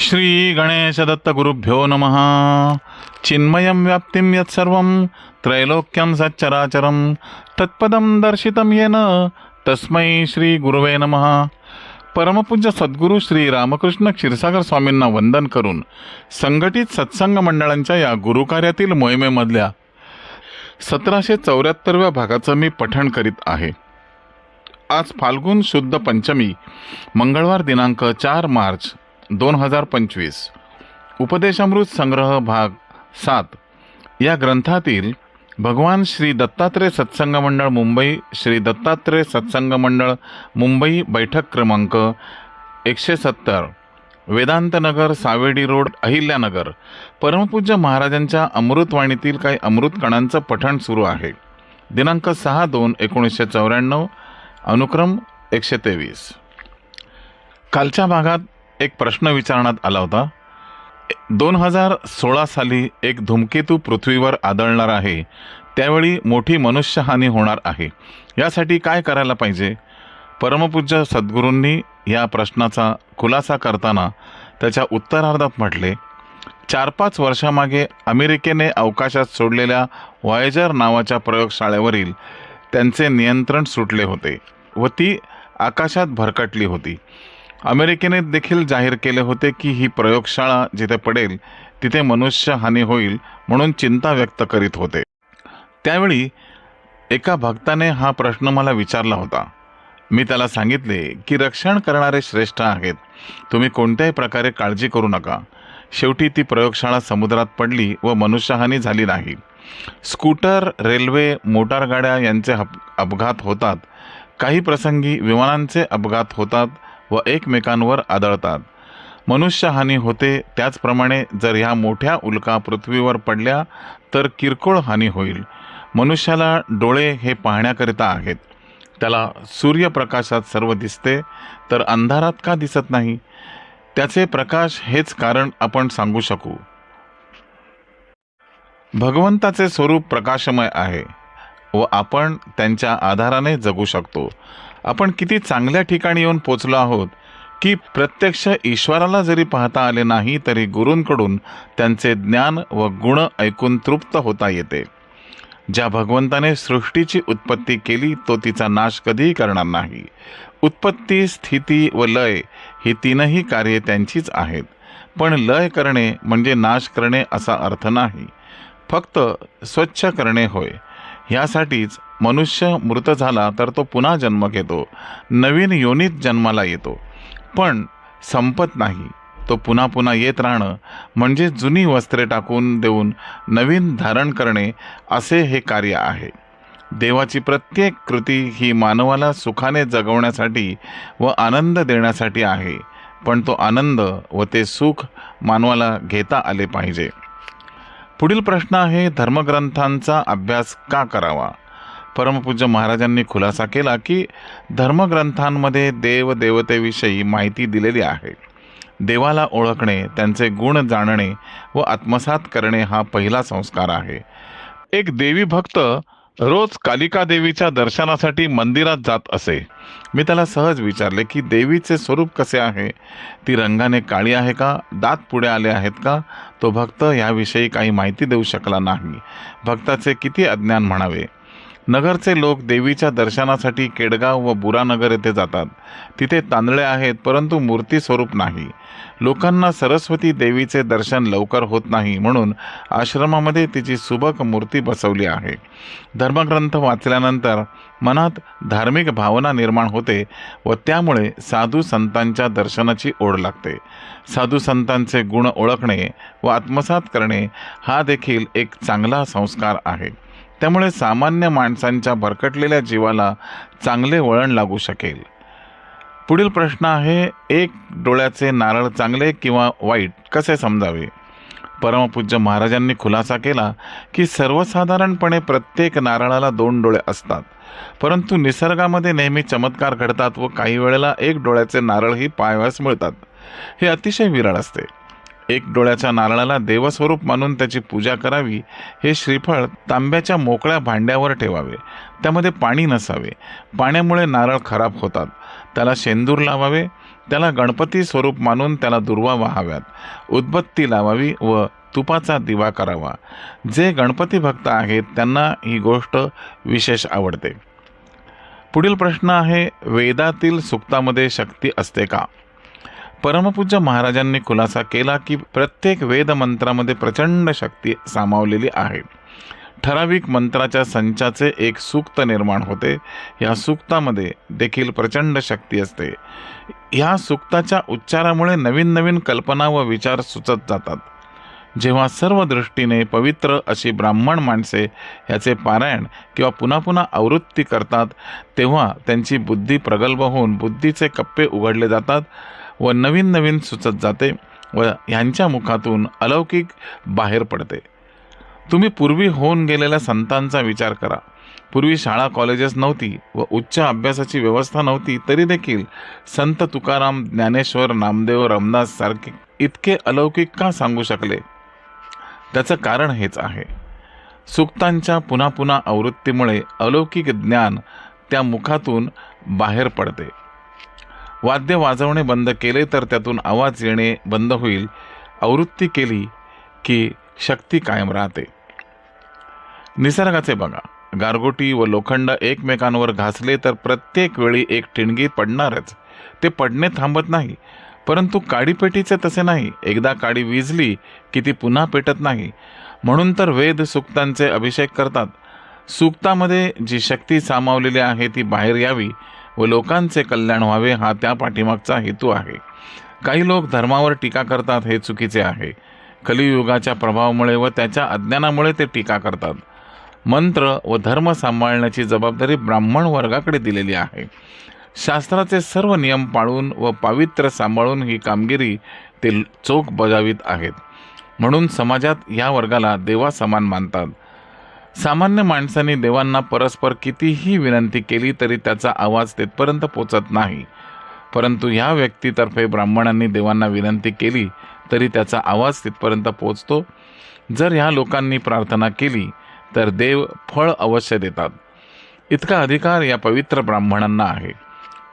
श्री गुरुभ्यो नमः। चिन्मयं व्याप्तिं यत्सर्वं त्रैलोक्यं सच्चराचरं तत्पदं दर्शितं येन तस्मै श्री गुरुवे नमः। परमपूज्य सद्गुरू श्री रामकृष्ण क्षीरसागर स्वामींना वंदन करून संघटित सत्संग मंडळांच्या या गुरुकार्यातील मोहिमेमधल्या सतराशे चौऱ्याहत्तरव्या भागाचं मी पठण करीत आहे. आज फाल्गुन शुद्ध पंचमी मंगळवार दिनांक चार मार्च दोन हजार पंचवीस. उपदेशामृत संग्रह भाग सात. या ग्रंथातील भगवान श्री दत्तात्रय सत्संग मंडळ मुंबई श्री दत्तात्रय सत्संग मंडळ मुंबई बैठक क्रमांक एकशे सत्तर. वेदांतनगर सावेडी रोड अहिल्यानगर परमपूज्य महाराजांच्या अमृतवाणीतील काही अमृत कणांचं पठण सुरू आहे. दिनांक सहा दोन एकोणीसशे चौऱ्याण्णव. अनुक्रम एकशे तेवीस. कालच्या भागात एक प्रश्न विचारण्यात आला होता. दोन हजार सोळा साली एक धूमकेतू पृथ्वीवर आदळणार आहे. त्यावेळी मोठी मनुष्यहानी होणार आहे. यासाठी काय करायला पाहिजे? परमपूज्य सद्गुरूंनी या प्रश्नाचा खुलासा करताना त्याच्या उत्तरार्धात म्हटले चार पाच वर्षामागे अमेरिकेने अवकाशात सोडलेल्या व्हायजर नावाच्या प्रयोगशाळेवरील त्यांचे नियंत्रण सुटले होते व ती आकाशात भरकटली होती. अमेरिकेने देखील जाहीर केले होते की ही प्रयोगशाळा जिथे पडेल तिथे मनुष्य हानी होईल म्हणून चिंता व्यक्त करीत होते. त्यावेळी एका भक्ताने हा प्रश्न मला विचारला होता. मी त्याला सांगितले की रक्षण करणारे श्रेष्ठ आहेत. तुम्ही कोणत्याही प्रकारे काळजी करू नका. शेवटी ती प्रयोगशाळा समुद्रात पडली व मनुष्यहानी झाली नाही. स्कूटर रेल्वे मोटारगाड्या यांचे अप अपघात होतात. काही प्रसंगी विमानांचे अपघात होतात. व एकमेकांवर आदळतात. मनुष्यहानी होते त्याचप्रमाणे जर ह्या मोठ्या उल्का पृथ्वीवर पडल्या तर किरकोळ हानी होईल. मनुष्याला डोळे हे पाहण्याकरिता आहेत. त्याला सूर्यप्रकाशात सर्व दिसते तर अंधारात का दिसत नाही? त्याचे प्रकाश हेच कारण आपण सांगू शकू. भगवंताचे स्वरूप प्रकाशमय आहे व आपण त्यांच्या आधाराने जगू शकतो. आपण किती चांगल्या ठिकाणी येऊन पोचलो आहोत की प्रत्यक्ष ईश्वराला जरी पाहता आले नाही तरी गुरूंकडून त्यांचे ज्ञान व गुण ऐकून तृप्त होता येते. ज्या भगवंताने सृष्टीची उत्पत्ती केली तो तिचा नाश कधीही करणार नाही. उत्पत्ती स्थिती व लय ही तीनही कार्ये त्यांचीच आहेत. पण लय करणे म्हणजे नाश करणे असा अर्थ नाही. फक्त स्वच्छ करणे होय. ह्यासाठीच मनुष्य मृत झाला तर तो पुन्हा जन्म घेतो. नवीन योनीत जन्माला येतो. पण संपत नाही. तो पुन्हा पुन्हा येत राहणं म्हणजे जुनी वस्त्रे टाकून देऊन नवीन धारण करणे असे हे कार्य आहे. देवाची प्रत्येक कृती ही मानवाला सुखाने जगवण्यासाठी व आनंद देण्यासाठी आहे. पण तो आनंद व ते सुख मानवाला घेता आले पाहिजे. पुढील प्रश्न आहे धर्मग्रंथांचा अभ्यास का करावा? परमपूज्य महाराजांनी खुलासा केला की धर्मग्रंथांमध्ये देव देवतेविषयी माहिती दिलेली आहे. देवाला ओळखणे त्यांचे गुण जाणणे व आत्मसात करणे हा पहिला संस्कार आहे. एक देवी भक्त रोज कालिका देवीच्या दर्शनासाठी मंदिरात जात असे. मी त्याला सहज विचारले की देवीचे स्वरूप कसे आहे? ती रंगाने काळी आहे का? दात पुढे आले आहेत का? तो भक्त याविषयी काही माहिती देऊ शकला नाही. भक्ताचे किती अज्ञान म्हणावे. नगरचे लोक देवीच्या दर्शनासाठी केडगाव व बुरानगर येथे जातात. तिथे तांदळे आहेत परंतु मूर्ती स्वरूप नाही. लोकांना सरस्वती देवीचे दर्शन लवकर होत नाही म्हणून आश्रमामध्ये तिची सुबक मूर्ती बसवली आहे. धर्मग्रंथ वाचल्यानंतर मनात धार्मिक भावना निर्माण होते व त्यामुळे साधू संतांच्या दर्शनाची ओढ लागते. साधू संतांचे गुण ओळखणे व आत्मसात करणे हा देखील एक चांगला संस्कार आहे. त्यामुळे सामान्य माणसांच्या भरकटलेल्या जीवाला चांगले वळण लागू शकेल. पुढील प्रश्न आहे एक डोळ्याचे नारळ चांगले किंवा वाईट? कसे समजावे? परमपूज्य महाराजांनी खुलासा केला की सर्वसाधारणपणे प्रत्येक नारळाला दोन डोळे असतात. परंतु निसर्गामध्ये नेहमी चमत्कार घडतात व काही वेळेला एक डोळ्याचे नारळही पाहावयास मिळतात. हे अतिशय विरळ असते. एक डोळ्याच्या नारळाला देवस्वरूप मानून त्याची पूजा करावी हे श्रीफळ तांब्याच्या मोकळ्या भांड्यावर ठेवावे. त्यामध्ये पाणी नसावे. पाण्यामुळे नारळ खराब होतात. त्याला शेंदूर लावावे. त्याला गणपती स्वरूप मानून त्याला दुर्वा वाहाव्यात. उदबत्ती लावावी व तुपाचा दिवा करावा. जे गणपती भक्त आहेत त्यांना ही गोष्ट विशेष आवडते. पुढील प्रश्न आहे वेदातील सुक्तामध्ये शक्ती असते का? परमपूज्य महाराजांनी खुलासा केला की प्रत्येक वेदमंत्रामध्ये प्रचंड शक्ती सामावलेली आहे. ठराविक मंत्राच्या संचाचे एक सूक्त निर्माण होते. या सूक्तामध्ये देखील प्रचंड शक्ती असते. ह्या सूक्ताच्या उच्चारामुळे नवीन नवीन कल्पना व विचार सुचत जातात. जेव्हा सर्व दृष्टीने पवित्र अशी ब्राह्मण माणसे ह्याचे पारायण किंवा पुन्हा पुन्हा आवृत्ती करतात तेव्हा त्यांची बुद्धी प्रगल्भ होऊन बुद्धीचे कप्पे उघडले जातात. व नवीन नवीन सुचत जाते व ह्यांच्या मुखातून अलौकिक बाहेर पडते. तुम्ही पूर्वी होऊन गेलेल्या संतांचा विचार करा. पूर्वी शाळा कॉलेजेस नव्हती व उच्च अभ्यासाची व्यवस्था नव्हती तरी देखील संत तुकाराम ज्ञानेश्वर नामदेव रामदास सारखे इतके अलौकिक का सांगू शकले? त्याचं कारण हेच आहे. सुक्तांच्या पुन्हा पुन्हा आवृत्तीमुळे अलौकिक ज्ञान त्या मुखातून बाहेर पडते. वाद्य वाजवणे बंद केले तर त्यातून आवाज येणे बंद होईल. आवृत्ती केली की शक्ती कायम राहते. निसर्गाचे बघा. गारगोटी व लोखंड एकमेकांवर घासले तर प्रत्येक वेळी एक ठिणगी पडणारच. ते पडणे थांबत नाही. परंतु काडीपेटीचे तसे नाही. एकदा काडी विजली की ती पुन्हा पेटत नाही. म्हणून तर वेद सुक्तांचे अभिषेक करतात. सुक्तामध्ये जी शक्ती सामावलेली आहे ती बाहेर यावी. व लोकांचे कल्याण व्हावे हा त्या पाठीमागचा हेतू आहे. काही लोक धर्मावर टीका करतात हे चुकीचे आहे. कलियुगाच्या प्रभावामुळे व त्याच्या अज्ञानामुळे ते टीका करतात. मंत्र व धर्म सांभाळण्याची जबाबदारी ब्राह्मण वर्गाकडे दिलेली आहे. शास्त्राचे सर्व नियम पाळून व पावित्र्य सांभाळून ही कामगिरी ते चोख बजावित आहेत. म्हणून समाजात या वर्गाला देवासमान मानतात. सामान्य माणसांनी देवांना परस्पर कितीही विनंती केली तरी त्याचा आवाज तेथपर्यंत पोचत नाही. परंतु ह्या व्यक्तीतर्फे ब्राह्मणांनी देवांना विनंती केली तरी त्याचा आवाज तिथपर्यंत पोचतो. जर ह्या लोकांनी प्रार्थना केली तर देव फळ अवश्य देतात. इतका अधिकार या पवित्र ब्राह्मणांना आहे.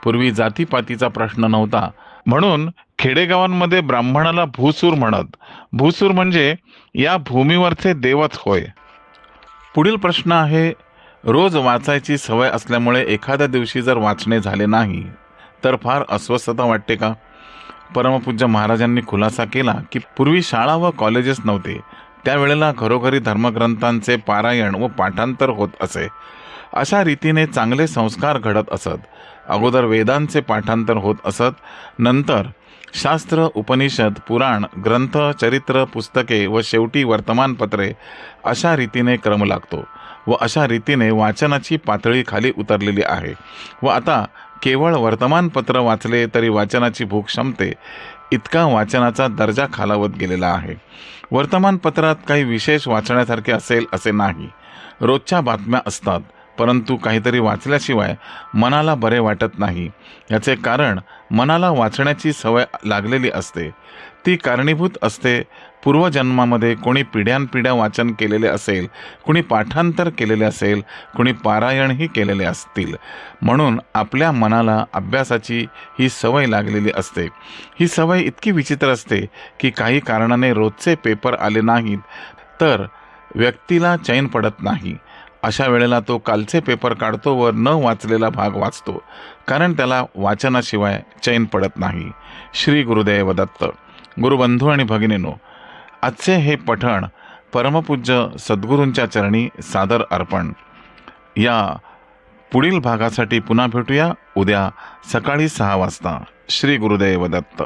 पूर्वी जातीपातीचा प्रश्न नव्हता. म्हणून खेडेगावांमध्ये ब्राह्मणाला भूसूर म्हणत. भूसूर म्हणजे या भूमीवरचे देवच होय. पुढील प्रश्न आहे रोज वाचायची सवय असल्यामुळे एखाद्या दिवशी जर वाचणे झाले नाही तर फार अस्वस्थता वाटते का? परमपूज्य महाराजांनी खुलासा केला की पूर्वी शाळा व कॉलेजेस नव्हते. त्यावेळेला घरोघरी धर्मग्रंथांचे पारायण व पाठांतर होत असे. अशा रीतीने चांगले संस्कार घडत असत. अगोदर वेदांचे पाठांतर होत असत नंतर शास्त्र उपनिषद पुराण ग्रंथ चरित्र पुस्तके व शेवटी वर्तमानपत्रे अशा रीतीने क्रम लागतो व अशा रीतीने वाचनाची पातळी खाली उतरलेली आहे. व आता केवळ वर्तमानपत्र वाचले तरी वाचनाची भूक क्षमते इतका वाचनाचा दर्जा खालावत गेलेला आहे. वर्तमानपत्रात काही विशेष वाचण्यासारखे असेल असे नाही. रोजच्या बातम्या असतात. परंतु काहीतरी वाचल्याशिवाय मनाला बरे वाटत नाही. याचे कारण मनाला वाचण्याची सवय लागलेली असते. ती कारणीभूत असते. पूर्वजन्मामध्ये कोणी पिढ्यानपिढ्या वाचन केलेले असेल कुणी पाठांतर केलेले असेल कुणी पारायणही केलेले असतील. म्हणून आपल्या मनाला अभ्यासाची ही सवय लागलेली असते. ही सवय इतकी विचित्र असते की काही कारणाने रोजचे पेपर आले नाहीत तर व्यक्तीला चैन पडत नाही. अशा वेळेला तो कालचे पेपर काढतो व न वाचलेला भाग वाचतो कारण त्याला वाचनाशिवाय चैन पडत नाही. श्री गुरुदेव दत्त. गुरुबंधू आणि भगिनीनो आजचे हे पठण परमपूज्य सद्गुरूंच्या चरणी सादर अर्पण. या पुढील भागासाठी पुन्हा भेटूया उद्या सकाळी सहा वाजता. श्री गुरुदेव दत्त.